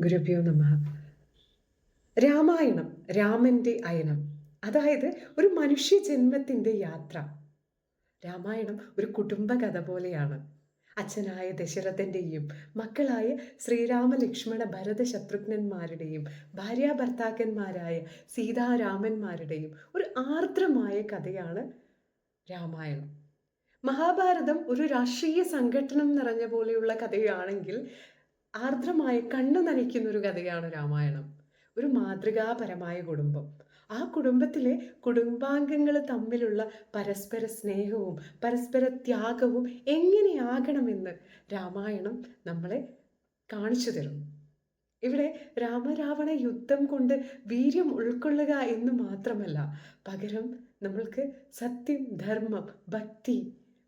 ഗുരുഭ്യോ നമ രാമായണം രാമന്റെ അയനം. അതായത് ഒരു മനുഷ്യ ജന്മത്തിന്റെ യാത്ര. രാമായണം ഒരു കുടുംബ കഥ പോലെയാണ്. അച്ഛനായ ദശരഥന്റെയും മക്കളായ ശ്രീരാമ ലക്ഷ്മണ ഭരത ശത്രുഘ്നന്മാരുടെയും ഭാര്യാഭർത്താക്കന്മാരായ സീതാരാമന്മാരുടെയും ഒരു ആർദ്രമായ കഥയാണ് രാമായണം. മഹാഭാരതം ഒരു രാഷ്ട്രീയ സംഘടനം നിറഞ്ഞ പോലെയുള്ള കഥയാണെങ്കിൽ ആർദ്രമായ കണ്ണു നനയ്ക്കുന്ന ഒരു കഥയാണ് രാമായണം. ഒരു മാതൃകാപരമായ കുടുംബം. ആ കുടുംബത്തിലെ കുടുംബാംഗങ്ങൾ തമ്മിലുള്ള പരസ്പര സ്നേഹവും പരസ്പര ത്യാഗവും എങ്ങനെയാകണമെന്ന് രാമായണം നമ്മളെ കാണിച്ചു തരും. ഇവിടെ രാമരാവണ യുദ്ധം കൊണ്ട് വീര്യം ഉൾക്കൊള്ളുക എന്ന് മാത്രമല്ല പകരം നമ്മൾക്ക് സത്യം ധർമ്മം ഭക്തി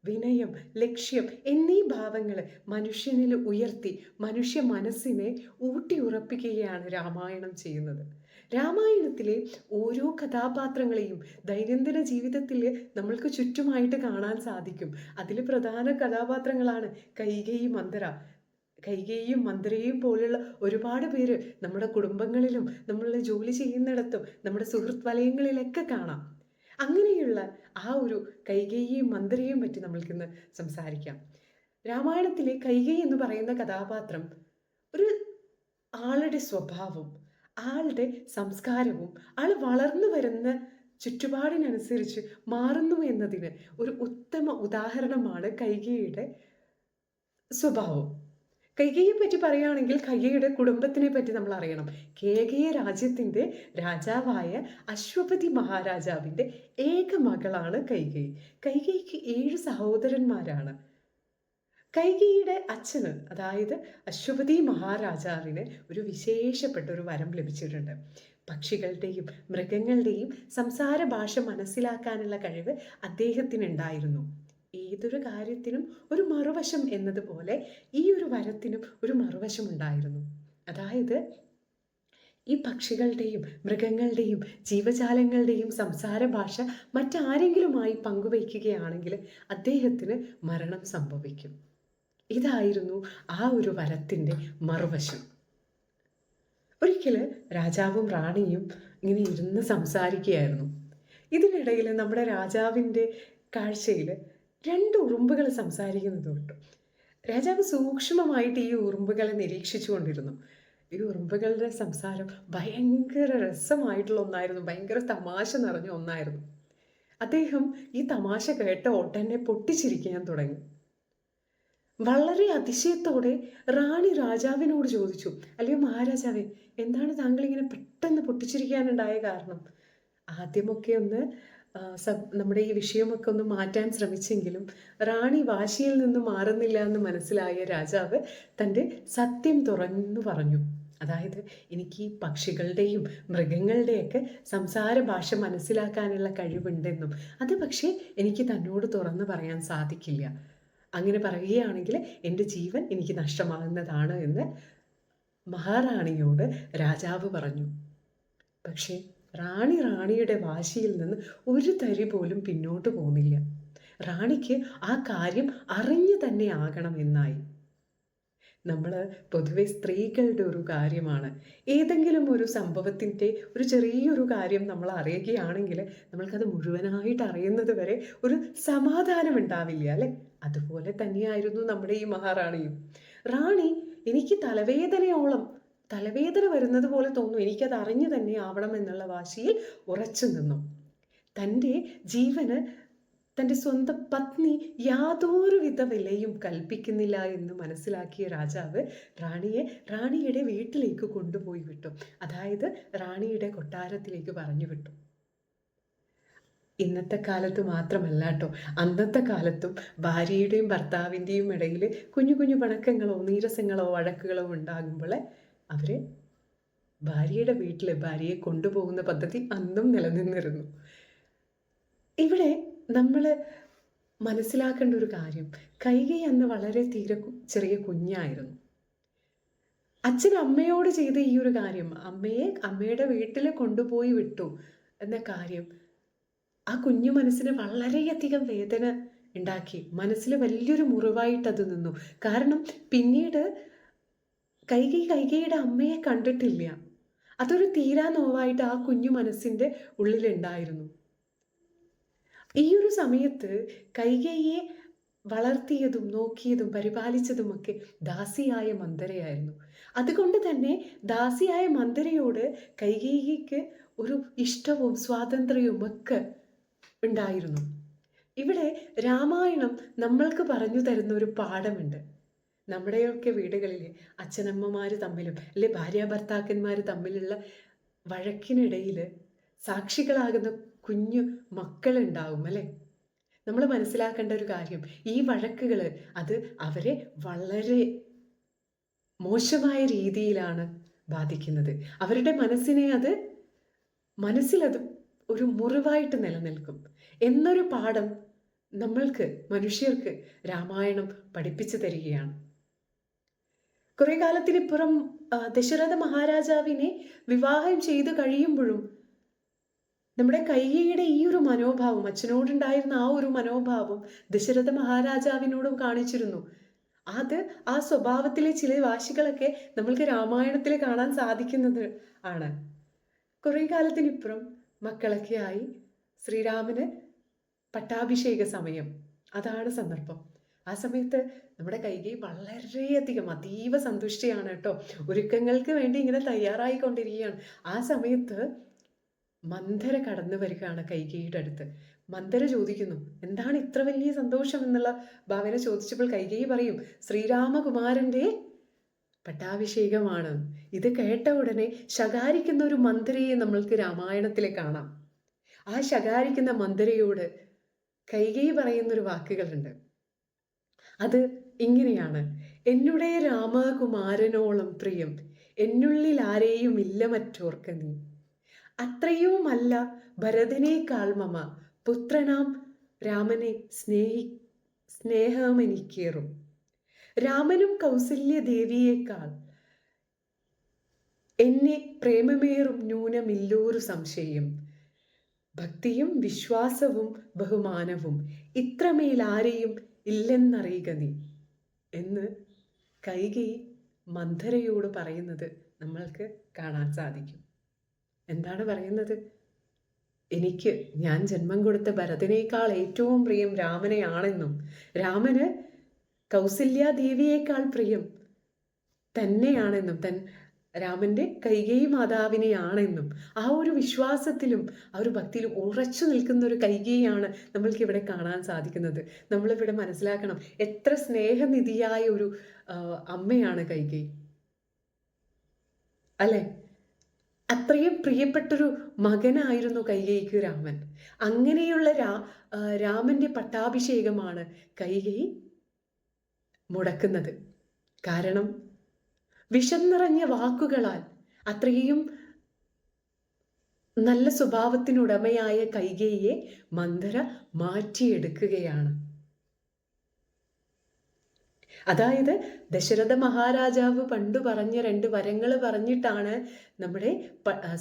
വിനയം ലക്ഷ്യം എന്നീ ഭാവങ്ങൾ മനുഷ്യനിൽ ഉയർത്തി മനുഷ്യ മനസ്സിനെ ഊട്ടിയുറപ്പിക്കുകയാണ് രാമായണം ചെയ്യുന്നത്. രാമായണത്തിലെ ഓരോ കഥാപാത്രങ്ങളെയും ദൈനംദിന ജീവിതത്തിൽ നമ്മൾക്ക് ചുറ്റുമായിട്ട് കാണാൻ സാധിക്കും. അതിൽ പ്രധാന കഥാപാത്രങ്ങളാണ് കൈകേയി മന്ദര. കൈകേയും മന്ദരയും പോലുള്ള ഒരുപാട് പേര് നമ്മുടെ കുടുംബങ്ങളിലും നമ്മളുടെ ജോലി ചെയ്യുന്നിടത്തും നമ്മുടെ സുഹൃത്ത് വലയങ്ങളിലൊക്കെ കാണാം. അങ്ങനെയുള്ള ആ ഒരു കൈകേയും മന്ത്രിയെയും പറ്റി നമ്മൾക്കിന്ന് സംസാരിക്കാം. രാമായണത്തിലെ കൈകൈ എന്ന് പറയുന്ന കഥാപാത്രം ഒരു ആളുടെ സ്വഭാവം ആളുടെ സംസ്കാരവും ആൾ വളർന്നു വരുന്ന ചുറ്റുപാടിനനുസരിച്ച് മാറുന്നു എന്നതിന് ഒരു ഉത്തമ ഉദാഹരണമാണ് കൈകയുടെ സ്വഭാവം. കൈകയെ പറ്റി പറയുകയാണെങ്കിൽ കൈകയുടെ കുടുംബത്തിനെ പറ്റി നമ്മൾ അറിയണം. കേകയ രാജ്യത്തിന്റെ രാജാവായ അശ്വപതി മഹാരാജാവിന്റെ ഏക മകളാണ് കൈകൈ കൈകൈക്ക് ഏഴ് സഹോദരന്മാരാണ്. കൈകയുടെ അച്ഛന് അതായത് അശ്വപതി മഹാരാജാവിന് ഒരു വിശേഷപ്പെട്ട ഒരു വരം ലഭിച്ചിട്ടുണ്ട്. പക്ഷികളുടെയും മൃഗങ്ങളുടെയും സംസാര ഭാഷ മനസ്സിലാക്കാനുള്ള കഴിവ് അദ്ദേഹത്തിനുണ്ടായിരുന്നു. ഏതൊരു കാര്യത്തിനും ഒരു മറുവശം എന്നതുപോലെ ഈ ഒരു വരത്തിനും ഒരു മറുവശം ഉണ്ടായിരുന്നു. അതായത് ഈ പക്ഷികളുടെയും മൃഗങ്ങളുടെയും ജീവജാലങ്ങളുടെയും സംസാര ഭാഷ മറ്റാരെങ്കിലുമായി പങ്കുവയ്ക്കുകയാണെങ്കിൽ അദ്ദേഹത്തിന് മരണം സംഭവിക്കും. ഇതായിരുന്നു ആ ഒരു വരത്തിന്റെ മറുവശം. ഒരിക്കൽ രാജാവും റാണിയും ഇങ്ങനെ ഇരുന്ന് സംസാരിക്കുകയായിരുന്നു. ഇതിനിടയിൽ നമ്മുടെ രാജാവിന്റെ കാഴ്ചയിൽ രണ്ട് ഉറുമ്പുകൾ സംസാരിക്കുന്നത് കേട്ടു രാജാവ് സൂക്ഷ്മമായിട്ട് ഈ ഉറുമ്പുകളെ നിരീക്ഷിച്ചു കൊണ്ടിരുന്നു ഈ ഉറുമ്പുകളുടെ സംസാരം ഭയങ്കര രസമായിട്ടുള്ള ഒന്നായിരുന്നു. ഭയങ്കര തമാശ നിറഞ്ഞ ഒന്നായിരുന്നു. അദ്ദേഹം ഈ തമാശ കേട്ട ഒട്ടനെ പൊട്ടിച്ചിരിക്കാൻ തുടങ്ങി. വളരെ അതിശയത്തോടെ റാണി രാജാവിനോട് ചോദിച്ചു അല്ലയോ മഹാരാജാവേ എന്താണ് താങ്കൾ ഇങ്ങനെ പെട്ടെന്ന് പൊട്ടിച്ചിരിക്കാനുണ്ടായ കാരണം? ആദ്യമൊക്കെ ഒന്ന് നമ്മുടെ ഈ വിഷയമൊക്കെ ഒന്ന് മാറ്റാൻ ശ്രമിച്ചെങ്കിലും റാണി വാശിയിൽ നിന്ന് മാറുന്നില്ല എന്ന് മനസ്സിലായ രാജാവ് തന്റെ സത്യം തുറന്നു പറഞ്ഞു. അതായത് എനിക്ക് ഈ പക്ഷികളുടെയും മൃഗങ്ങളുടെയൊക്കെ സംസാര ഭാഷ മനസ്സിലാക്കാനുള്ള കഴിവുണ്ടെന്നും അത് പക്ഷേ എനിക്ക് തന്നോട് തുറന്നു പറയാൻ സാധിക്കില്ല. അങ്ങനെ പറയുകയാണെങ്കിൽ എന്റെ ജീവൻ എനിക്ക് നഷ്ടമാകുന്നതാണ് എന്ന് മഹാറാണിയോട് രാജാവ് പറഞ്ഞു. പക്ഷേ റാണി റാണിയുടെ വാശിയിൽ നിന്ന് ഒരു തരി പോലും പിന്നോട്ട് പോകുന്നില്ല. റാണിക്ക് ആ കാര്യം അറിഞ്ഞു തന്നെ ആകണം എന്നായി. നമ്മൾ പൊതുവെ സ്ത്രീകളുടെ ഒരു കാര്യമാണ്. ഏതെങ്കിലും ഒരു സംഭവത്തിന്റെ ഒരു ചെറിയൊരു കാര്യം നമ്മൾ അറിയുകയാണെങ്കിൽ നമ്മൾക്കത് മുഴുവനായിട്ട് അറിയുന്നത് വരെ ഒരു സമാധാനം ഉണ്ടാവില്ല അല്ലേ? അതുപോലെ തന്നെയായിരുന്നു നമ്മുടെ ഈ മഹാറാണിയും. റാണി എനിക്ക് തലവേദനയോളം തലവേദന വരുന്നത് പോലെ തോന്നും. എനിക്കത് അറിഞ്ഞു തന്നെ ആവണം എന്നുള്ള വാശിയിൽ ഉറച്ചു നിന്നു. തന്റെ ജീവന് തന്റെ സ്വന്തം പത്നി യാതൊരുവിധ വിലയും കൽപ്പിക്കുന്നില്ല എന്ന് മനസ്സിലാക്കിയ രാജാവ് റാണിയെ റാണിയുടെ വീട്ടിലേക്ക് കൊണ്ടുപോയി വിട്ടു. അതായത് റാണിയുടെ കൊട്ടാരത്തിലേക്ക് പറഞ്ഞു വിട്ടു. ഇന്നത്തെ കാലത്ത് മാത്രമല്ല കേട്ടോ അന്നത്തെ കാലത്തും ഭാര്യയുടെയും ഭർത്താവിന്റെയും ഇടയിൽ കുഞ്ഞു കുഞ്ഞു പണക്കങ്ങളോ നീരസങ്ങളോ വഴക്കുകളോ ഉണ്ടാകുമ്പോൾ അവർ ഭാര്യയുടെ വീട്ടിൽ ഭാര്യയെ കൊണ്ടുപോകുന്ന പദ്ധതി അന്നും നിലനിന്നിരുന്നു. ഇവിടെ നമ്മൾ മനസ്സിലാക്കേണ്ട ഒരു കാര്യം കൈകൈ അന്ന് വളരെ തീരെ ചെറിയ കുഞ്ഞായിരുന്നു. അച്ഛൻ അമ്മയോട് ചെയ്ത ഈ ഒരു കാര്യം അമ്മയെ അമ്മയുടെ വീട്ടിൽ കൊണ്ടുപോയി വിട്ടു എന്ന കാര്യം ആ കുഞ്ഞു മനസ്സിന് വളരെയധികം വേദന ഉണ്ടാക്കി. മനസ്സിൽ വലിയൊരു മുറിവായിട്ട് അത് നിന്നു. കാരണം പിന്നീട് കൈകൈ കൈകിയുടെ അമ്മയെ കണ്ടിട്ടില്ല. അതൊരു തീരാ നോവായിട്ട് ആ കുഞ്ഞു മനസ്സിന്റെ ഉള്ളിലുണ്ടായിരുന്നു. ഈ ഒരു സമയത്ത് കൈകയെ വളർത്തിയതും നോക്കിയതും പരിപാലിച്ചതുമൊക്കെ ദാസിയായ മന്ദരയായിരുന്നു. അതുകൊണ്ട് തന്നെ ദാസിയായ മന്ദരയോട് കൈകേയിക്ക് ഒരു ഇഷ്ടവും സ്വാതന്ത്ര്യവും ഒക്കെ ഉണ്ടായിരുന്നു. ഇവിടെ രാമായണം നമ്മൾക്ക് പറഞ്ഞു തരുന്ന ഒരു പാഠമുണ്ട്. നമ്മുടെയൊക്കെ വീടുകളിൽ അച്ഛനമ്മമാർ തമ്മിലും അല്ലെ ഭാര്യ ഭർത്താക്കന്മാർ തമ്മിലുള്ള വഴക്കിനിടയിൽ സാക്ഷികളാകുന്ന കുഞ്ഞു മക്കളുണ്ടാവും അല്ലേ? നമ്മൾ മനസ്സിലാക്കേണ്ട ഒരു കാര്യം ഈ വഴക്കുകൾ അത് അവരെ വളരെ മോശമായ രീതിയിലാണ് ബാധിക്കുന്നത്. അവരുടെ മനസ്സിനെ അത് മനസ്സിലത് ഒരു മുറിവായിട്ട് നിലനിൽക്കും. എന്നൊരു പാഠം നമ്മൾക്ക് മനുഷ്യർക്ക് രാമായണം പഠിപ്പിച്ചു തരികയാണ്. കുറെ കാലത്തിനിപ്പുറം ദശരഥ മഹാരാജാവിനെ വിവാഹം ചെയ്ത് കഴിയുമ്പോഴും നമ്മുടെ കൈകയുടെ ഈ ഒരു മനോഭാവം അച്ഛനോടുണ്ടായിരുന്ന ആ ഒരു മനോഭാവം ദശരഥ മഹാരാജാവിനോടും കാണിച്ചിരുന്നു. അത് ആ സ്വഭാവത്തിലെ ചില വാശികളൊക്കെ നമ്മൾക്ക് രാമായണത്തിൽ കാണാൻ സാധിക്കുന്നത് ആണ്. കുറേ കാലത്തിനിപ്പുറം മക്കളൊക്കെ ആയി ശ്രീരാമന് പട്ടാഭിഷേക സമയം. അതാണ് സന്ദർഭം. ആ സമയത്ത് നമ്മുടെ കൈകൈ വളരെയധികം അതീവ സന്തുഷ്ടിയാണ് കേട്ടോ. ഒരുക്കങ്ങൾക്ക് വേണ്ടി ഇങ്ങനെ തയ്യാറായിക്കൊണ്ടിരിക്കുകയാണ്. ആ സമയത്ത് മന്ദര കടന്നു വരികയാണ് കൈകൈയുടെ അടുത്ത്. മന്ദര ചോദിക്കുന്നു എന്താണ് ഇത്ര വലിയ സന്തോഷം എന്നുള്ള ഭാവന ചോദിച്ചപ്പോൾ കൈകൈ പറയും ശ്രീരാമകുമാരന്റെ പട്ടാഭിഷേകമാണ്. ഇത് കേട്ട ഉടനെ ശകാരിക്കുന്ന ഒരു മന്ദരയെ നമ്മൾക്ക് രാമായണത്തിലെ കാണാം. ആ ശകാരിക്കുന്ന മന്ദരയോട് കൈകൈ പറയുന്നൊരു വാക്കുകളുണ്ട്. അത് ഇങ്ങനെയാണ്. എന്നുടെ രാമകുമാരനോളം പ്രിയം. എന്നുള്ളിൽ ആരെയും ഇല്ല മറ്റോർക്ക നീ. അത്രയുമല്ല ഭരതനേക്കാൾ മമ. പുത്രനാം രാമനെ സ്നേഹി സ്നേഹമെനിക്കേറും. രാമനും കൗസല്യദേവിയേക്കാൾ എന്നെ പ്രേമമേറും ന്യൂനമില്ലൊരു സംശയം. ഭക്തിയും വിശ്വാസവും ബഹുമാനവും. ഇത്രമേൽ ആരെയും ഇല്ലെന്നറിയുക നീ. എന്ന് കൈകൈ മന്ധരയോട് പറയുന്നത് നമ്മൾക്ക് കാണാൻ സാധിക്കും. എന്താണ് പറയുന്നത്? എനിക്ക് ഞാൻ ജന്മം കൊടുത്ത ഭരതനേക്കാൾ ഏറ്റവും പ്രിയം രാമനെയാണെന്നും രാമന് കൗസല്യാദേവിയേക്കാൾ പ്രിയം തന്നെയാണെന്നും തൻ രാമന്റെ കൈകൈ മാതാവിനെയാണെന്നും ആ ഒരു വിശ്വാസത്തിലും ആ ഒരു ഭക്തിയിലും ഉറച്ചു നിൽക്കുന്ന ഒരു കൈകൈയാണ് നമ്മൾക്ക് ഇവിടെ കാണാൻ സാധിക്കുന്നത്. നമ്മളിവിടെ മനസ്സിലാക്കണം എത്ര സ്നേഹനിധിയായ ഒരു അമ്മയാണ് കൈകൈ അല്ലെ? അത്രയും പ്രിയപ്പെട്ടൊരു മകനായിരുന്നു കൈകൈക്ക് രാമൻ. അങ്ങനെയുള്ള രാ രാമന്റെ പട്ടാഭിഷേകമാണ് കൈകൈ മുടക്കുന്നത്. കാരണം വിഷം നിറഞ്ഞ വാക്കുകളാൽ അത്രയും നല്ല സ്വഭാവത്തിനുടമയായ കൈകേയെ മന്ദര മാറ്റിയെടുക്കുകയാണ്. അതായത് ദശരഥ മഹാരാജാവ് പണ്ടു പറഞ്ഞ രണ്ട് വരങ്ങൾ പറഞ്ഞിട്ടാണ് നമ്മുടെ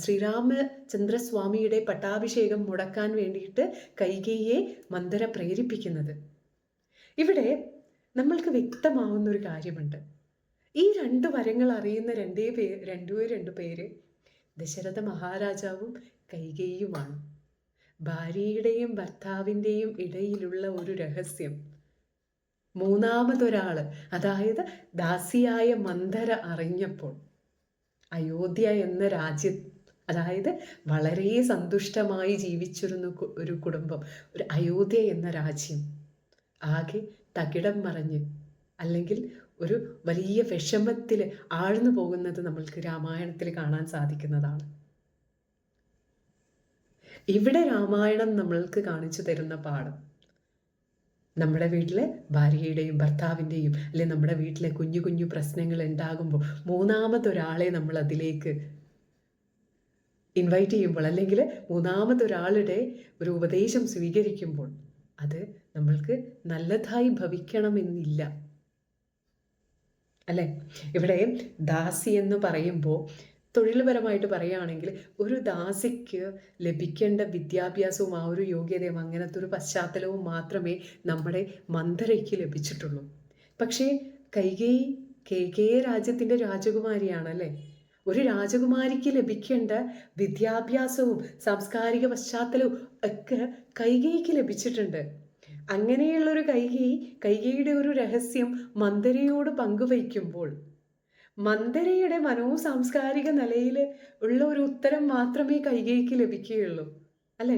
ശ്രീരാമചന്ദ്രസ്വാമിയുടെ പട്ടാഭിഷേകം മുടക്കാൻ വേണ്ടിയിട്ട് കൈകേയെ മന്ദര പ്രേരിപ്പിക്കുന്നത്. ഇവിടെ നമ്മൾക്ക് വ്യക്തമാവുന്ന ഒരു കാര്യമുണ്ട്. ഈ രണ്ട് വരങ്ങൾ അറിയുന്ന രണ്ടേ പേ രണ്ടു രണ്ടു പേര് ദശരഥ മഹാരാജാവും കൈകേയുമാണ് ഭാര്യയുടെയും ഭർത്താവിന്റെയും ഇടയിലുള്ള ഒരു രഹസ്യം. മൂന്നാമതൊരാൾ അതായത് ദാസിയായ മന്ദര അറിഞ്ഞപ്പോൾ അയോധ്യ എന്ന രാജ്യം അതായത് വളരെ സന്തുഷ്ടമായി ജീവിച്ചിരുന്ന ഒരു കുടുംബം ഒരു അയോധ്യ എന്ന രാജ്യം ആകെ തകിടം മറിഞ്ഞ് അല്ലെങ്കിൽ ഒരു വലിയ വിഷമത്തിൽ ആഴ്ന്നു പോകുന്നത് നമ്മൾക്ക് രാമായണത്തിൽ കാണാൻ സാധിക്കുന്നതാണ്. ഇവിടെ രാമായണം നമ്മൾക്ക് കാണിച്ചു തരുന്ന പാഠം. നമ്മുടെ വീട്ടിലെ ഭാര്യയുടെയും ഭർത്താവിന്റെയും അല്ലെ നമ്മുടെ വീട്ടിലെ കുഞ്ഞു കുഞ്ഞു പ്രശ്നങ്ങൾ ഉണ്ടാകുമ്പോൾ മൂന്നാമതൊരാളെ നമ്മൾ അതിലേക്ക് ഇൻവൈറ്റ് ചെയ്യുമ്പോൾ അല്ലെങ്കിൽ മൂന്നാമതൊരാളുടെ ഒരു ഉപദേശം സ്വീകരിക്കുമ്പോൾ അത് നമ്മൾക്ക് നല്ലതായി ഭവിക്കണമെന്നില്ല. അല്ലേ? ഇവിടെ ദാസി എന്ന് പറയുമ്പോൾ തൊഴിൽപരമായിട്ട് പറയുകയാണെങ്കിൽ ഒരു ദാസിക്ക് ലഭിക്കേണ്ട വിദ്യാഭ്യാസവും ആ ഒരു യോഗ്യതയും അങ്ങനത്തെ ഒരു പശ്ചാത്തലവും മാത്രമേ നമ്മുടെ മന്ദരയ്ക്ക് ലഭിച്ചിട്ടുള്ളൂ. പക്ഷേ കൈകേയി കെ കെ രാജ്യത്തിന്റെ രാജകുമാരിയാണല്ലേ ഒരു രാജകുമാരിക്ക് ലഭിക്കേണ്ട വിദ്യാഭ്യാസവും സാംസ്കാരിക പശ്ചാത്തലവും ഒക്കെ കൈകേയിക്ക് ലഭിച്ചിട്ടുണ്ട്. അങ്ങനെയുള്ളൊരു കൈകി കൈകിയുടെ ഒരു രഹസ്യം മന്ദരയോട് പങ്കുവയ്ക്കുമ്പോൾ മന്ദരയുടെ മനോസാംസ്കാരിക നിലയിൽ ഉള്ള ഒരു ഉത്തരം മാത്രമേ കൈകൈക്ക് ലഭിക്കുകയുള്ളൂ അല്ലേ?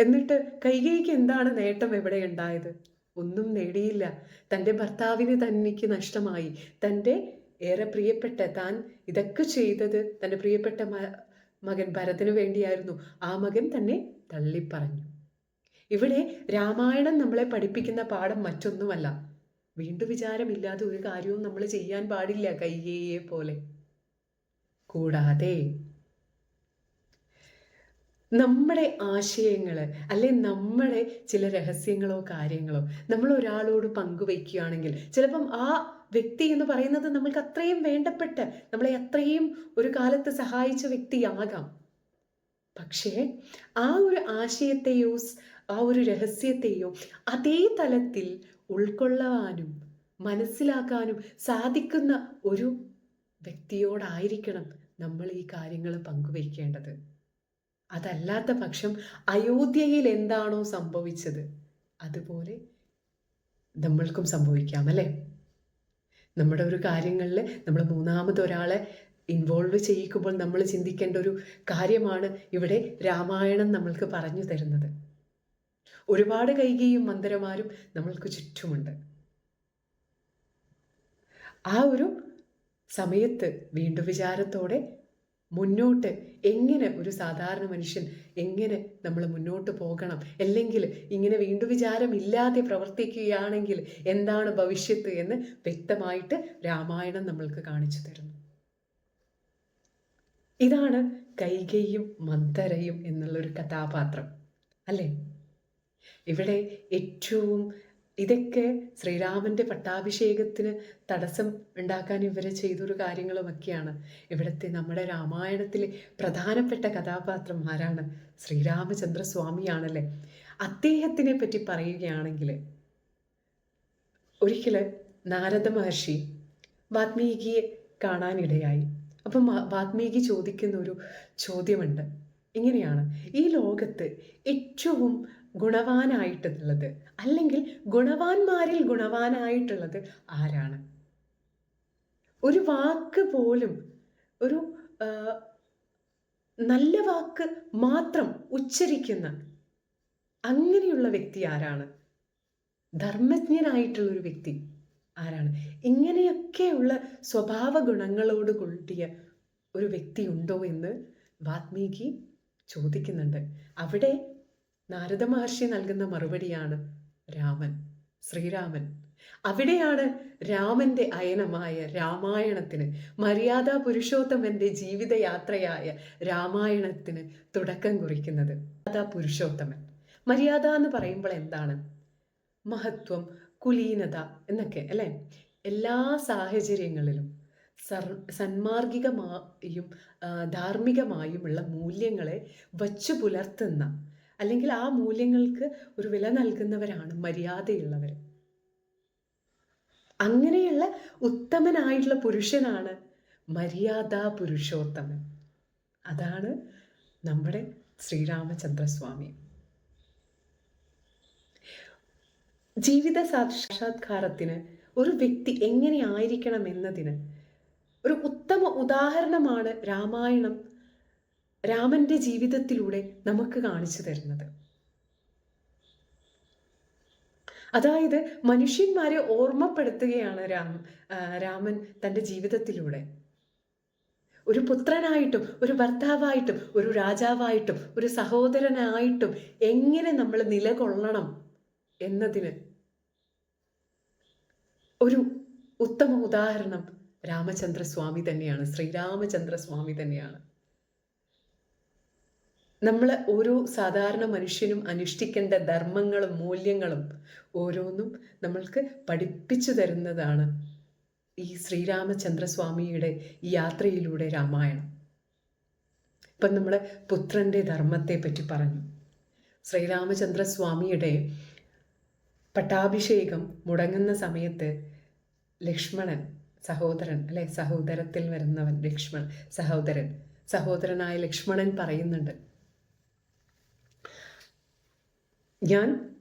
എന്നിട്ട് കൈകൈക്ക് എന്താണ് നേട്ടം എവിടെ ഉണ്ടായത്? ഒന്നും നേടിയില്ല. തന്റെ ഭർത്താവിനെ തനിക്ക് നഷ്ടമായി. തന്റെ ഏറെ പ്രിയപ്പെട്ട താൻ ഇതൊക്കെ ചെയ്തത് തന്റെ പ്രിയപ്പെട്ട മകൻ ഭരതന് വേണ്ടിയായിരുന്നു. ആ മകൻ തന്നെ തള്ളിപ്പറഞ്ഞു. ഇവിടെ രാമായണം നമ്മളെ പഠിപ്പിക്കുന്ന പാഠം മറ്റൊന്നുമല്ല. വീണ്ടും വിചാരമില്ലാതെ ഒരു കാര്യവും നമ്മൾ ചെയ്യാൻ പാടില്ല കയ്യേയെ പോലെ. കൂടാതെ നമ്മുടെ ആശയങ്ങൾ അല്ലെ നമ്മുടെ ചില രഹസ്യങ്ങളോ കാര്യങ്ങളോ നമ്മൾ ഒരാളോട് പങ്കുവയ്ക്കുകയാണെങ്കിൽ ചിലപ്പം ആ വ്യക്തി എന്ന് പറയുന്നത് നമ്മൾക്ക് അത്രയും വേണ്ടപ്പെട്ട് നമ്മളെ അത്രയും ഒരു കാലത്ത് സഹായിച്ച വ്യക്തിയാകാം. പക്ഷേ ആ ഒരു ആശയത്തെയോ ആ ഒരു രഹസ്യത്തെയോ അതേ തലത്തിൽ ഉൾക്കൊള്ളാനും മനസ്സിലാക്കാനും സാധിക്കുന്ന ഒരു വ്യക്തിയോടായിരിക്കണം നമ്മൾ ഈ കാര്യങ്ങൾ പങ്കുവയ്ക്കേണ്ടത്. അതല്ലാത്ത പക്ഷം അയോധ്യയിൽ എന്താണോ സംഭവിച്ചത് അതുപോലെ നമ്മൾക്കും സംഭവിക്കാം അല്ലേ? നമ്മുടെ ഒരു കാര്യങ്ങളിൽ നമ്മൾ മൂന്നാമതൊരാളെ ഇൻവോൾവ് ചെയ്യിക്കുമ്പോൾ നമ്മൾ ചിന്തിക്കേണ്ട ഒരു കാര്യമാണ് ഇവിടെ രാമായണം നമ്മൾക്ക് പറഞ്ഞു തരുന്നത്. ഒരുപാട് കൈകയും മന്ദരമാരും നമ്മൾക്ക് ചുറ്റുമുണ്ട്. ആ ഒരു സമയത്ത് വീണ്ടും വിചാരത്തോടെ മുന്നോട്ട് എങ്ങനെ ഒരു സാധാരണ മനുഷ്യൻ എങ്ങനെ നമ്മൾ മുന്നോട്ട് പോകണം? അല്ലെങ്കിൽ ഇങ്ങനെ വീണ്ടും വിചാരമില്ലാതെ പ്രവർത്തിക്കുകയാണെങ്കിൽ എന്താണ് ഭവിഷ്യത്ത് എന്ന് വ്യക്തമായിട്ട് രാമായണം നമ്മൾക്ക് കാണിച്ചു തരുന്നു. ഇതാണ് കൈകയും മന്ദരയും എന്നുള്ളൊരു കഥാപാത്രം അല്ലേ? ഇവിടെ ഏറ്റവും ഇതൊക്കെ ശ്രീരാമന്റെ പട്ടാഭിഷേകത്തിന് തടസ്സം ഉണ്ടാക്കാൻ ഇവർ ചെയ്തൊരു കാര്യങ്ങളുമൊക്കെയാണ്. ഇവിടുത്തെ നമ്മുടെ രാമായണത്തിലെ പ്രധാനപ്പെട്ട കഥാപാത്രം ആരാണ് ശ്രീരാമചന്ദ്ര സ്വാമിയാണല്ലേ അദ്ദേഹത്തിനെ പറ്റി പറയുകയാണെങ്കിൽ ഒരിക്കൽ നാരദ മഹർഷി വാത്മീകിയെ കാണാനിടയായി. അപ്പം വാത്മീകി ചോദിക്കുന്ന ഒരു ചോദ്യമുണ്ട്. ഇങ്ങനെയാണ് ഈ ലോകത്ത് ഏറ്റവും ഗുണവാനായിട്ടുള്ളത്. അല്ലെങ്കിൽ ഗുണവാന്മാരിൽ ഗുണവാനായിട്ടുള്ളത് ആരാണ്? ഒരു വാക്ക് പോലും ഒരു നല്ല വാക്ക് മാത്രം ഉച്ചരിക്കുന്ന അങ്ങനെയുള്ള വ്യക്തി ആരാണ്? ധർമ്മജ്ഞനായിട്ടുള്ള ഒരു വ്യക്തി ആരാണ്? ഇങ്ങനെയൊക്കെയുള്ള സ്വഭാവ ഗുണങ്ങളോട് കൂട്ടിയ ഒരു വ്യക്തി ഉണ്ടോ എന്ന് വാത്മീകി ചോദിക്കുന്നുണ്ട്. അവിടെ നാരദ മഹർഷി നൽകുന്ന മറുപടിയാണ് രാമൻ ശ്രീരാമൻ. അവിടെയാണ് രാമന്റെ അയനമായ രാമായണത്തിന് മര്യാദ പുരുഷോത്തമന്റെ ജീവിതയാത്രയായ രാമായണത്തിന് തുടക്കം കുറിക്കുന്നത്. മര്യാദാ പുരുഷോത്തമൻ. മര്യാദ എന്ന് പറയുമ്പോൾ എന്താണ്? മഹത്വം കുലീനത എന്നൊക്കെ അല്ലേ? എല്ലാ സാഹചര്യങ്ങളിലും സർ സന്മാർഗികമായും ധാർമ്മികമായുമുള്ള മൂല്യങ്ങളെ വച്ചു പുലർത്തുന്ന അല്ലെങ്കിൽ ആ മൂല്യങ്ങൾക്ക് ഒരു വില നൽകുന്നവരാണ് മര്യാദയുള്ളവർ അങ്ങനെയുള്ള ഉത്തമനായിട്ടുള്ള പുരുഷനാണ് മര്യാദ പുരുഷോത്തമൻ. അതാണ് നമ്മുടെ ശ്രീരാമചന്ദ്രസ്വാമി. ജീവിത സാക്ഷാത്കാരത്തിന് ഒരു വ്യക്തി എങ്ങനെയായിരിക്കണം എന്നതിന് ഒരു ഉത്തമ ഉദാഹരണമാണ് രാമായണം രാമന്റെ ജീവിതത്തിലൂടെ നമുക്ക് കാണിച്ചു തരുന്നത്. അതായത് മനുഷ്യന്മാരെ ഓർമ്മപ്പെടുത്തുകയാണ് രാം രാമൻ തന്റെ ജീവിതത്തിലൂടെ. ഒരു പുത്രനായിട്ടും ഒരു ഭർത്താവായിട്ടും ഒരു രാജാവായിട്ടും ഒരു സഹോദരനായിട്ടും എങ്ങനെ നമ്മൾ നിലകൊള്ളണം എന്നതിന് ഒരു ഉത്തമ ഉദാഹരണം രാമചന്ദ്രസ്വാമി തന്നെയാണ് ശ്രീരാമചന്ദ്രസ്വാമി തന്നെയാണ്. നമ്മൾ ഓരോ സാധാരണ മനുഷ്യനും അനുഷ്ഠിക്കേണ്ട ധർമ്മങ്ങളും മൂല്യങ്ങളും ഓരോന്നും നമ്മൾക്ക് പഠിപ്പിച്ചു തരുന്നതാണ് ഈ ശ്രീരാമചന്ദ്രസ്വാമിയുടെ ഈ യാത്രയിലൂടെ രാമായണം. ഇപ്പം നമ്മൾ പുത്രന്റെ ധർമ്മത്തെ പറ്റി പറഞ്ഞു. ശ്രീരാമചന്ദ്രസ്വാമിയുടെ പട്ടാഭിഷേകം മുടങ്ങുന്ന സമയത്ത് ലക്ഷ്മണൻ സഹോദരൻ അല്ലെ സഹോദരത്തിൽ വരുന്നവൻ ലക്ഷ്മൺ സഹോദരൻ സഹോദരനായ ലക്ഷ്മണൻ പറയുന്നുണ്ട്. ഞാൻ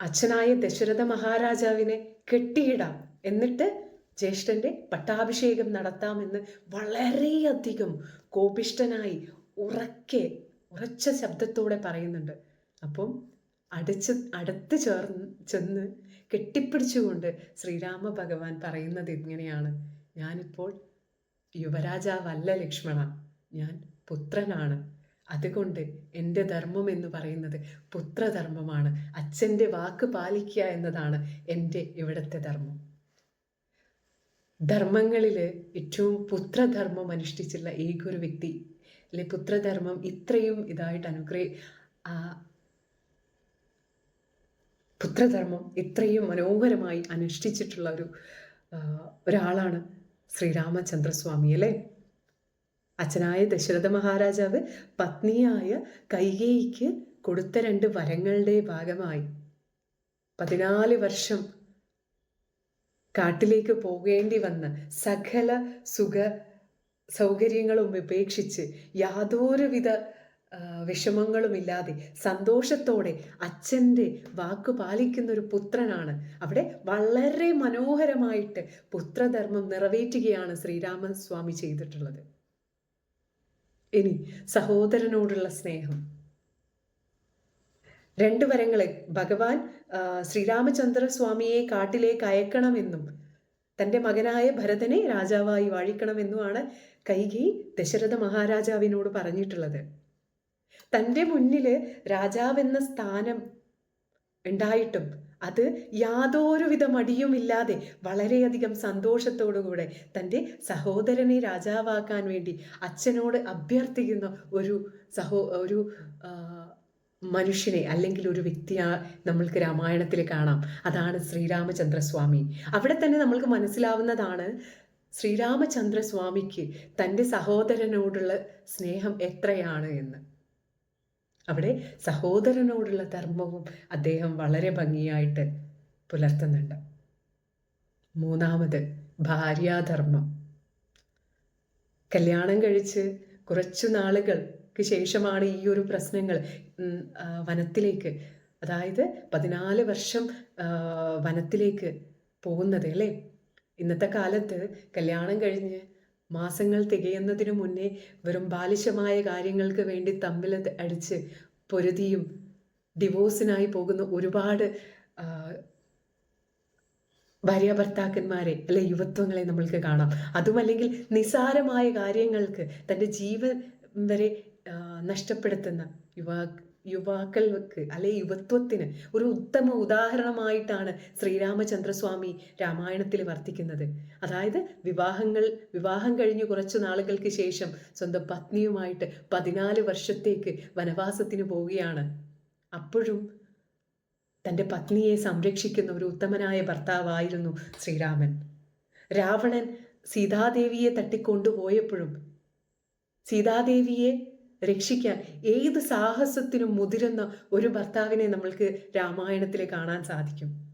അച്ഛനായ ദശരഥ മഹാരാജാവിനെ കെട്ടിയിടാം എന്നിട്ട് ജ്യേഷ്ഠന്റെ പട്ടാഭിഷേകം നടത്താമെന്ന് വളരെയധികം കോപിഷ്ടനായി ഉറക്കെ ഉറച്ച ശബ്ദത്തോടെ പറയുന്നുണ്ട്. അപ്പം അടച്ച് അടുത്ത് ചേർന്ന് ചെന്ന് കെട്ടിപ്പിടിച്ചുകൊണ്ട് ശ്രീരാമ ഭഗവാൻ പറയുന്നത് ഇങ്ങനെയാണ്. ഞാനിപ്പോൾ യുവരാജാവല്ല ലക്ഷ്മണ ഞാൻ പുത്രനാണ്. അതുകൊണ്ട് എന്റെ ധർമ്മം എന്ന് പറയുന്നത് പുത്രധർമ്മമാണ്. അച്ഛന്റെ വാക്ക് പാലിക്കുക എന്നതാണ് എന്റെ ഇവിടുത്തെ ധർമ്മം. ധർമ്മങ്ങളിൽ ഏറ്റവും പുത്രധർമ്മം അനുഷ്ഠിച്ചുള്ള ഏകൊരു വ്യക്തി അല്ലെ പുത്രധർമ്മം ഇത്രയും ഇതായിട്ട് അനുഗ്രഹ പുത്രധർമ്മം ഇത്രയും മനോഹരമായി അനുഷ്ഠിച്ചിട്ടുള്ള ഒരു ഒരാളാണ് ശ്രീരാമചന്ദ്രസ്വാമി അല്ലേ? അച്ഛനായ ദശരഥ മഹാരാജാവ് പത്നിയായ കൈകേയിക്ക് കൊടുത്ത രണ്ട് വരങ്ങളുടെ ഭാഗമായി. പതിനാല് വർഷം കാട്ടിലേക്ക് പോകേണ്ടി വന്ന സകല സുഖ സൗകര്യങ്ങളും ഉപേക്ഷിച്ച് യാതൊരുവിധ വിഷമങ്ങളുമില്ലാതെ സന്തോഷത്തോടെ അച്ഛന്റെ വാക്ക് പാലിക്കുന്ന ഒരു പുത്രനാണ്. അവിടെ വളരെ മനോഹരമായിട്ട് പുത്രധർമ്മം നിറവേറ്റുകയാണ് ശ്രീരാമസ്വാമി ചെയ്തിട്ടുള്ളത്. ഇനി സഹോദരനോടുള്ള സ്നേഹം. രണ്ട് വരങ്ങളെ ഭഗവാൻ ശ്രീരാമചന്ദ്ര സ്വാമിയെ കാട്ടിലേക്ക് അയക്കണമെന്നും തന്റെ മകനായ ഭരതനെ രാജാവായി വാഴിക്കണമെന്നുമാണ് കൈകി ദശരഥ മഹാരാജാവിനോട് പറഞ്ഞിട്ടുള്ളത്. തന്റെ മുന്നിൽ രാജാവെന്ന സ്ഥാനം ഉണ്ടായിട്ടും അത് യാതൊരുവിധ മടിയുമില്ലാതെ വളരെയധികം സന്തോഷത്തോടുകൂടെ തന്റെ സഹോദരനെ രാജാവാക്കാൻ വേണ്ടി അച്ഛനോട് അഭ്യർത്ഥിക്കുന്ന ഒരു സഹോ ഒരു മനുഷ്യനെ അല്ലെങ്കിൽ ഒരു വ്യക്തിയാ നമ്മൾക്ക് രാമായണത്തിൽ കാണാം. അതാണ് ശ്രീരാമചന്ദ്രസ്വാമി. അവിടെ തന്നെ നമ്മൾക്ക് മനസ്സിലാവുന്നതാണ് ശ്രീരാമചന്ദ്രസ്വാമിക്ക് തന്റെ സഹോദരനോടുള്ള സ്നേഹം എത്രയാണ് എന്ന്. അവിടെ സഹോദരനോടുള്ള ധർമ്മവും അദ്ദേഹം വളരെ ഭംഗിയായിട്ട് പുലർത്തുന്നുണ്ട്. മൂന്നാമത് ഭാര്യാധർമ്മം. കല്യാണം കഴിച്ച് കുറച്ചു നാളുകൾക്ക് ശേഷമാണ് ഈ ഒരു പ്രശ്നങ്ങൾ വനത്തിലേക്ക് അതായത് പതിനാല് വർഷം വനത്തിലേക്ക് പോകുന്നത് അല്ലേ? ഇന്നത്തെ കാലത്ത് കല്യാണം കഴിഞ്ഞ് മാസങ്ങൾ തികയുന്നതിനു മുന്നേ വെറും ബാലിശമായ കാര്യങ്ങൾക്ക് വേണ്ടി തമ്മിൽ അടിച്ച് പൊരുതിയും ഡിവോഴ്സിനായി പോകുന്ന ഒരുപാട് ഭാര്യ ഭർത്താക്കന്മാരെ അല്ലെ യുവത്വങ്ങളെ നമ്മൾക്ക് കാണാം. അതുമല്ലെങ്കിൽ നിസാരമായ കാര്യങ്ങൾക്ക് തന്റെ ജീവൻ വരെ നഷ്ടപ്പെടുത്തുന്ന യുവാ യുവാക്കൾക്ക് അല്ലെ യുവത്വത്തിന് ഒരു ഉത്തമ ഉദാഹരണമായിട്ടാണ് ശ്രീരാമചന്ദ്രസ്വാമി രാമായണത്തിൽ വർത്തിക്കുന്നത്. അതായത് വിവാഹങ്ങൾ വിവാഹം കഴിഞ്ഞ് കുറച്ച് നാളുകൾക്ക് ശേഷം സ്വന്തം പത്നിയുമായിട്ട് പതിനാല് വർഷത്തേക്ക് വനവാസത്തിന് പോവുകയാണ്. അപ്പോഴും തന്റെ പത്നിയെ സംരക്ഷിക്കുന്ന ഒരു ഉത്തമനായ ഭർത്താവായിരുന്നു ശ്രീരാമൻ. രാവണൻ സീതാദേവിയെ തട്ടിക്കൊണ്ടുപോയപ്പോഴും സീതാദേവിയെ രക്ഷിക്കാൻ ഏത് സാഹസത്തിനും മുതിരുന്ന ഒരു ഭർത്താവിനെ നമ്മൾക്ക് രാമായണത്തിൽ കാണാൻ സാധിക്കും.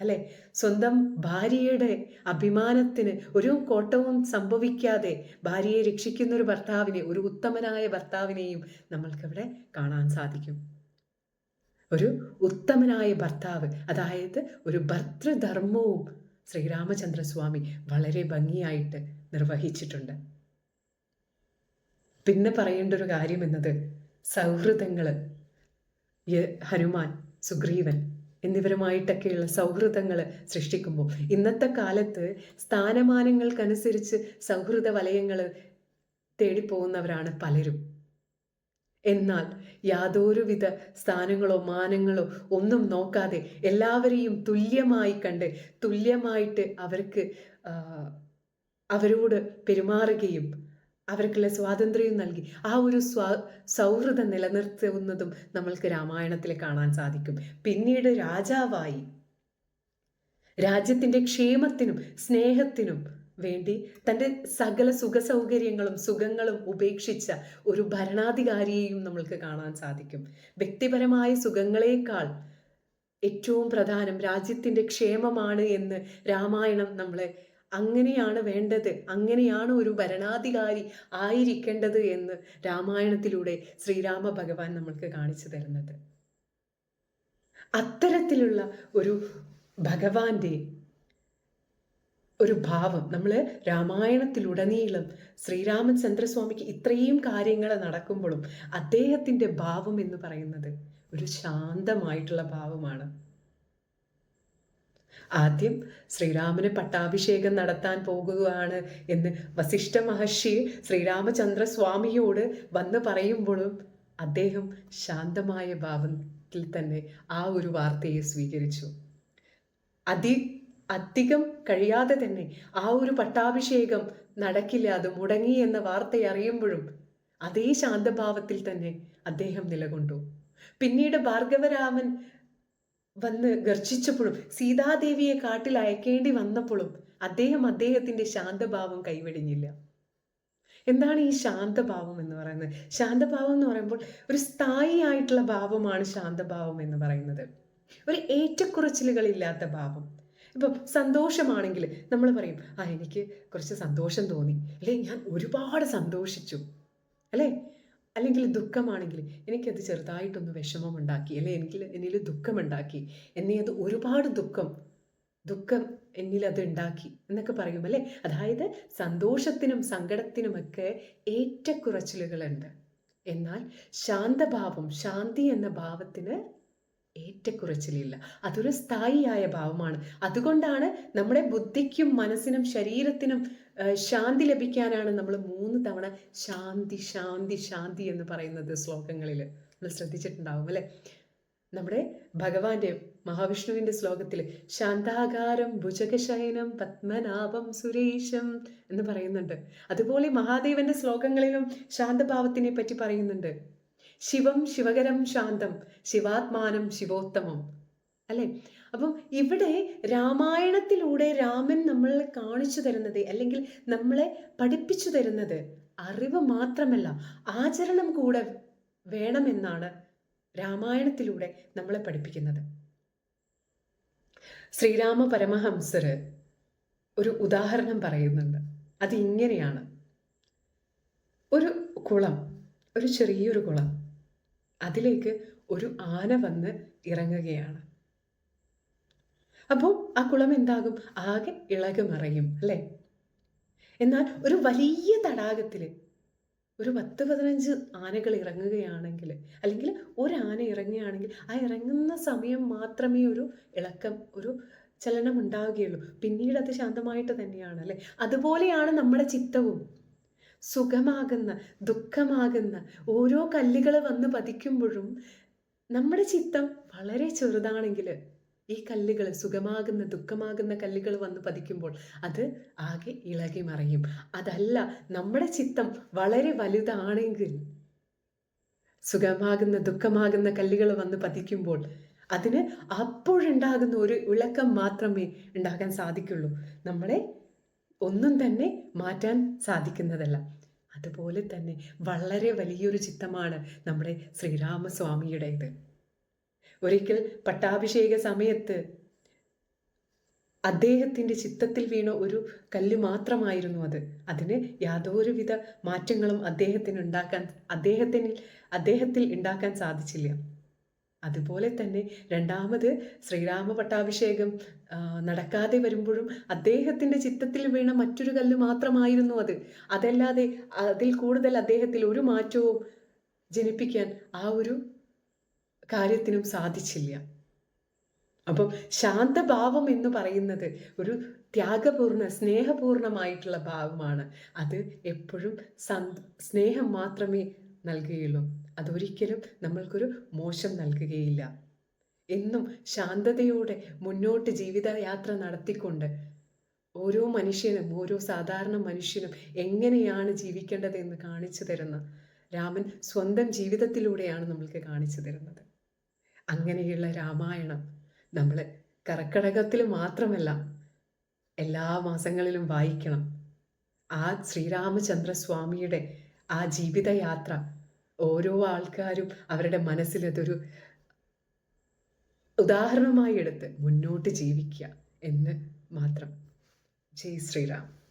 അല്ലെ? സ്വന്തം ഭാര്യയുടെ അഭിമാനത്തിന് ഒരു കോട്ടവും സംഭവിക്കാതെ ഭാര്യയെ രക്ഷിക്കുന്ന ഒരു ഭർത്താവിനെ ഒരു ഉത്തമനായ ഭർത്താവിനെയും നമ്മൾക്കവിടെ കാണാൻ സാധിക്കും. ഒരു ഉത്തമനായ ഭർത്താവ് അതായത് ഒരു ഭർത്തൃധർമ്മവും ശ്രീരാമചന്ദ്രസ്വാമി വളരെ ഭംഗിയായിട്ട് നിർവഹിച്ചിട്ടുണ്ട്. പിന്നെ പറയേണ്ട ഒരു കാര്യം എന്നത് സൗഹൃദങ്ങൾ ഹനുമാൻ സുഗ്രീവൻ എന്നിവരുമായിട്ടൊക്കെയുള്ള സൗഹൃദങ്ങൾ സൃഷ്ടിക്കുമ്പോൾ ഇന്നത്തെ കാലത്ത് സ്ഥാനമാനങ്ങൾക്കനുസരിച്ച് സൗഹൃദ വലയങ്ങൾ തേടിപ്പോകുന്നവരാണ് പലരും. എന്നാൽ യാതൊരുവിധ സ്ഥാനങ്ങളോ മാനങ്ങളോ ഒന്നും നോക്കാതെ എല്ലാവരെയും തുല്യമായി കണ്ട് തുല്യമായിട്ട് അവർക്ക് അവരോട് പെരുമാറുകയും അവർക്കുള്ള സ്വാതന്ത്ര്യം നൽകി. ആ ഒരു സ്വാ സൗഹൃദം നിലനിർത്തുന്നതും നമ്മൾക്ക് രാമായണത്തിൽ കാണാൻ സാധിക്കും. പിന്നീട് രാജാവായി. രാജ്യത്തിന്റെ ക്ഷേമത്തിനും സ്നേഹത്തിനും വേണ്ടി തന്റെ സകല സുഖ സൗകര്യങ്ങളും സുഖങ്ങളും ഉപേക്ഷിച്ച ഒരു ഭരണാധികാരിയെയും നമ്മൾക്ക് കാണാൻ സാധിക്കും. വ്യക്തിപരമായ സുഖങ്ങളേക്കാൾ ഏറ്റവും പ്രധാനം രാജ്യത്തിന്റെ ക്ഷേമമാണ് എന്ന് രാമായണം നമ്മളെ അങ്ങനെയാണ് വേണ്ടത്. അങ്ങനെയാണ് ഒരു ഭരണാധികാരി ആയിരിക്കേണ്ടത് എന്ന് രാമായണത്തിലൂടെ ശ്രീരാമ ഭഗവാൻ നമ്മൾക്ക് കാണിച്ചു തരുന്നത്. അത്തരത്തിലുള്ള ഒരു ഭഗവാന്റെ ഒരു ഭാവം നമ്മൾ രാമായണത്തിലുടനീളം ശ്രീരാമചന്ദ്രസ്വാമിക്ക് ഇത്രയും കാര്യങ്ങൾ നടക്കുമ്പോഴും അദ്ദേഹത്തിന്റെ ഭാവം എന്ന് പറയുന്നത് ഒരു ശാന്തമായിട്ടുള്ള ഭാവമാണ്. ആദ്യം ശ്രീരാമന് പട്ടാഭിഷേകം നടത്താൻ പോകുകയാണ് എന്ന് വസിഷ്ഠ മഹർഷി ശ്രീരാമചന്ദ്ര സ്വാമിയോട് വന്ന് പറയുമ്പോഴും അദ്ദേഹം ശാന്തമായ ഭാവത്തിൽ തന്നെ ആ ഒരു വാർത്തയെ സ്വീകരിച്ചു. അതി അധികം കഴിയാതെ തന്നെ ആ ഒരു പട്ടാഭിഷേകം നടക്കില്ല അത് മുടങ്ങി എന്ന വാർത്ത അറിയുമ്പോഴും അതേ ശാന്തഭാവത്തിൽ തന്നെ അദ്ദേഹം നിലകൊണ്ടു. പിന്നീട് ഭാർഗവരാമൻ വന്ന് ഗർജിച്ചപ്പോഴും സീതാദേവിയെ കാട്ടിൽ അയക്കേണ്ടി വന്നപ്പോഴും അദ്ദേഹം അദ്ദേഹത്തിന്റെ ശാന്തഭാവം കൈവെടിഞ്ഞില്ല. എന്താണ് ഈ ശാന്തഭാവം എന്ന് പറയുന്നത്? ശാന്തഭാവം എന്ന് പറയുമ്പോൾ ഒരു സ്ഥായി ആയിട്ടുള്ള ഭാവമാണ് ശാന്തഭാവം എന്ന് പറയുന്നത്. ഒരു ഏറ്റക്കുറച്ചിലുകളില്ലാത്ത ഭാവം. ഇപ്പം സന്തോഷമാണെങ്കിൽ നമ്മൾ പറയും ആ എനിക്ക് കുറച്ച് സന്തോഷം തോന്നി. അല്ലെ ഞാൻ ഒരുപാട് സന്തോഷിച്ചു. അല്ലേ? അല്ലെങ്കിൽ ദുഃഖമാണെങ്കിൽ എനിക്കത് ചെറുതായിട്ടൊന്ന് വിഷമമുണ്ടാക്കി അല്ലെ എനിക്ക് എന്നിൽ ദുഃഖമുണ്ടാക്കി എന്നെ അത് ഒരുപാട് ദുഃഖം ദുഃഖം എന്നിൽ അത് ഉണ്ടാക്കി എന്നൊക്കെ പറയും അല്ലേ? അതായത് സന്തോഷത്തിനും സങ്കടത്തിനുമൊക്കെ ഏറ്റക്കുറച്ചിലുകളുണ്ട്. എന്നാൽ ശാന്തഭാവം ശാന്തി എന്ന ഭാവത്തിന് ഏറ്റക്കുറച്ചിലില്ല. അതൊരു സ്ഥായിയായ ഭാവമാണ്. അതുകൊണ്ടാണ് നമ്മുടെ ബുദ്ധിക്കും മനസ്സിനും ശരീരത്തിനും ശാന്തി ലഭിക്കാനാണ് നമ്മൾ മൂന്ന് തവണ ശാന്തി ശാന്തി ശാന്തി എന്ന് പറയുന്നത് ശ്ലോകങ്ങളിൽ. നമ്മൾ ശ്രദ്ധിച്ചിട്ടുണ്ടാവും അല്ലേ? നമ്മുടെ ഭഗവാന്റെ മഹാവിഷ്ണുവിന്റെ ശ്ലോകത്തിൽ ശാന്താകാരം ഭുജകശയനം പത്മനാഭം സുരേഷം എന്ന് പറയുന്നുണ്ട്. അതുപോലെ മഹാദേവന്റെ ശ്ലോകങ്ങളിലും ശാന്തഭാവത്തിനെ പറ്റി പറയുന്നുണ്ട്. ശിവം ശിവകരം ശാന്തം ശിവാത്മാനം ശിവോത്തമം. അല്ലേ? അപ്പം ഇവിടെ രാമായണത്തിലൂടെ രാമൻ നമ്മളെ കാണിച്ചു തരുന്നത് അല്ലെങ്കിൽ നമ്മളെ പഠിപ്പിച്ചു തരുന്നത് അറിവ് മാത്രമല്ല ആചരണം കൂടെ വേണമെന്നാണ് രാമായണത്തിലൂടെ നമ്മളെ പഠിപ്പിക്കുന്നത്. ശ്രീരാമ പരമഹംസർ ഒരു ഉദാഹരണം പറയുന്നുണ്ട്. അതിങ്ങനെയാണ്. ഒരു കുളം ഒരു ചെറിയൊരു കുളം. അതിലേക്ക് ഒരു ആന വന്ന് ഇറങ്ങുകയാണ്. അപ്പോൾ ആ കുളം എന്താകും? ആകെ ഇളകുമറയും അല്ലേ? എന്നാൽ ഒരു വലിയ തടാകത്തിൽ ഒരു പത്ത് പതിനഞ്ച് ആനകൾ ഇറങ്ങുകയാണെങ്കിൽ അല്ലെങ്കിൽ ഒരു ആന ഇറങ്ങുകയാണെങ്കിൽ ആ ഇറങ്ങുന്ന സമയം മാത്രമേ ഒരു ഇളക്കം ഒരു ചലനം ഉണ്ടാവുകയുള്ളൂ പിന്നീട് അത് ശാന്തമായിട്ട് തന്നെയാണ് അല്ലേ? അതുപോലെയാണ് നമ്മുടെ ചിത്തവും. സുഖമാകുന്ന ദുഃഖമാകുന്ന ഓരോ കല്ലുകൾ വന്ന് പതിക്കുമ്പോഴും നമ്മുടെ ചിത്തം വളരെ ചെറുതാണെങ്കിൽ ഈ കല്ലുകൾ സുഖമാകുന്ന ദുഃഖമാകുന്ന കല്ലുകൾ വന്ന് പതിക്കുമ്പോൾ അത് ആകെ ഇളകി മറിയും. അതല്ല നമ്മുടെ ചിത്തം വളരെ വലുതാണെങ്കിൽ സുഖമാകുന്ന ദുഃഖമാകുന്ന കല്ലുകൾ വന്ന് പതിക്കുമ്പോൾ അതിന് അപ്പോഴുണ്ടാകുന്ന ഒരു ഇളക്കം മാത്രമേ ഉണ്ടാകാൻ സാധിക്കുള്ളൂ. നമ്മളെ ഒന്നും തന്നെ മാറ്റാൻ സാധിക്കുന്നതല്ല. അതുപോലെ തന്നെ വളരെ വലിയൊരു ചിത്തമാണ് നമ്മുടെ ശ്രീരാമസ്വാമിയുടേത്. ഒരിക്കൽ പട്ടാഭിഷേക സമയത്ത് അദ്ദേഹത്തിന്റെ ചിത്തത്തിൽ വീണ ഒരു കല്ല് മാത്രമായിരുന്നു അത്. അതിന് യാതൊരുവിധ മാറ്റങ്ങളും അദ്ദേഹത്തിന് ഉണ്ടാക്കാൻ അദ്ദേഹത്തിന് അദ്ദേഹത്തിൽ ഉണ്ടാക്കാൻ സാധിച്ചില്ല. അതുപോലെ തന്നെ രണ്ടാമത് ശ്രീരാമ പട്ടാഭിഷേകം നടക്കാതെ വരുമ്പോഴും അദ്ദേഹത്തിന്റെ ചിത്തത്തിൽ വീണ മറ്റൊരു കല്ല് മാത്രമായിരുന്നു അത്. അതല്ലാതെ അതിൽ കൂടുതൽ അദ്ദേഹത്തിൽ ഒരു മാറ്റവും ജനിപ്പിക്കാൻ ആ ഒരു കാര്യത്തിനും സാധിച്ചില്ല. അപ്പം ശാന്തഭാവം എന്ന് പറയുന്നത് ഒരു ത്യാഗപൂർണ സ്നേഹപൂർണമായിട്ടുള്ള ഭാവമാണ്. അത് എപ്പോഴും സ്നേഹം മാത്രമേ നൽകുകയുള്ളൂ. അതൊരിക്കലും നമ്മൾക്കൊരു മോശം നൽകുകയില്ല. എന്നും ശാന്തതയോടെ മുന്നോട്ട് ജീവിതയാത്ര നടത്തിക്കൊണ്ട് ഓരോ മനുഷ്യനും ഓരോ സാധാരണ മനുഷ്യനും എങ്ങനെയാണ് ജീവിക്കേണ്ടതെന്ന് കാണിച്ചു തരുന്ന രാമൻ സ്വന്തം ജീവിതത്തിലൂടെയാണ് നമ്മൾക്ക് കാണിച്ചു തരുന്നത്. അങ്ങനെയുള്ള രാമായണം നമ്മൾ കർക്കടകത്തിൽ മാത്രമല്ല എല്ലാ മാസങ്ങളിലും വായിക്കണം. ആ ശ്രീരാമചന്ദ്രസ്വാമിയുടെ ആ ജീവിതയാത്ര ഓരോ ആൾക്കാരും അവരുടെ മനസ്സിലതൊരു ഉദാഹരണമായി എടുത്ത് മുന്നോട്ട് ജീവിക്കുക എന്ന് മാത്രം. ജയ് ശ്രീറാം.